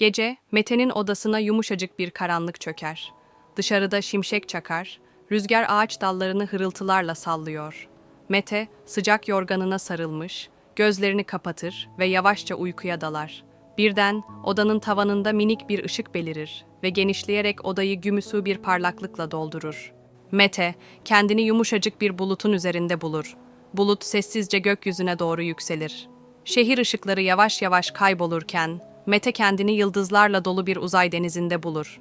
Gece, Mete'nin odasına yumuşacık bir karanlık çöker. Dışarıda şimşek çakar, rüzgar ağaç dallarını hırıltılarla sallıyor. Mete, sıcak yorganına sarılmış, gözlerini kapatır ve yavaşça uykuya dalar. Birden odanın tavanında minik bir ışık belirir ve genişleyerek odayı gümüşü bir parlaklıkla doldurur. Mete, kendini yumuşacık bir bulutun üzerinde bulur. Bulut sessizce gökyüzüne doğru yükselir. Şehir ışıkları yavaş yavaş kaybolurken, Mete kendini yıldızlarla dolu bir uzay denizinde bulur.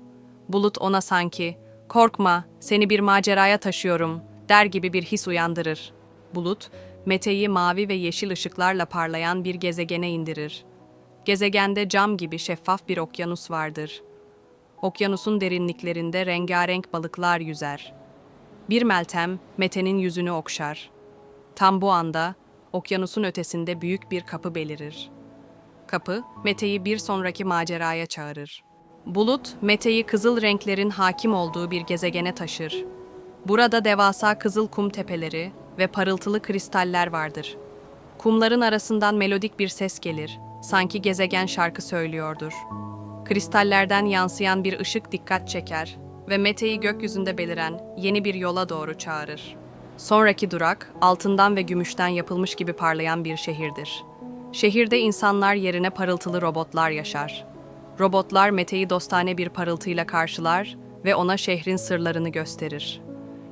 Bulut ona sanki, korkma, seni bir maceraya taşıyorum, der gibi bir his uyandırır. Bulut, Mete'yi mavi ve yeşil ışıklarla parlayan bir gezegene indirir. Gezegende cam gibi şeffaf bir okyanus vardır. Okyanusun derinliklerinde rengarenk balıklar yüzer. Bir meltem Mete'nin yüzünü okşar. Tam bu anda okyanusun ötesinde büyük bir kapı belirir. Kapı, Mete'yi bir sonraki maceraya çağırır. Bulut, Mete'yi kızıl renklerin hakim olduğu bir gezegene taşır. Burada devasa kızıl kum tepeleri ve parıltılı kristaller vardır. Kumların arasından melodik bir ses gelir, sanki gezegen şarkı söylüyordur. Kristallerden yansıyan bir ışık dikkat çeker ve Mete'yi gökyüzünde beliren yeni bir yola doğru çağırır. Sonraki durak, altından ve gümüşten yapılmış gibi parlayan bir şehirdir. Şehirde insanlar yerine parıltılı robotlar yaşar. Robotlar Mete'yi dostane bir parıltıyla karşılar ve ona şehrin sırlarını gösterir.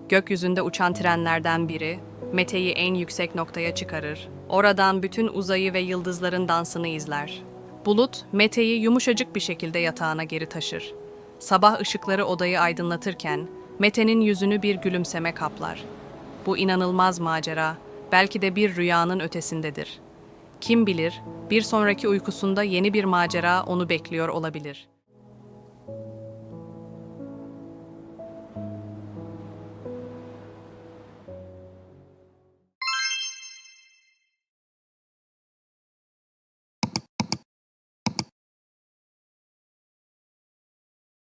Gökyüzünde uçan trenlerden biri, Mete'yi en yüksek noktaya çıkarır. Oradan bütün uzayı ve yıldızların dansını izler. Bulut, Mete'yi yumuşacık bir şekilde yatağına geri taşır. Sabah ışıkları odayı aydınlatırken, Mete'nin yüzünü bir gülümseme kaplar. Bu inanılmaz macera, belki de bir rüyanın ötesindedir. Kim bilir, bir sonraki uykusunda yeni bir macera onu bekliyor olabilir.''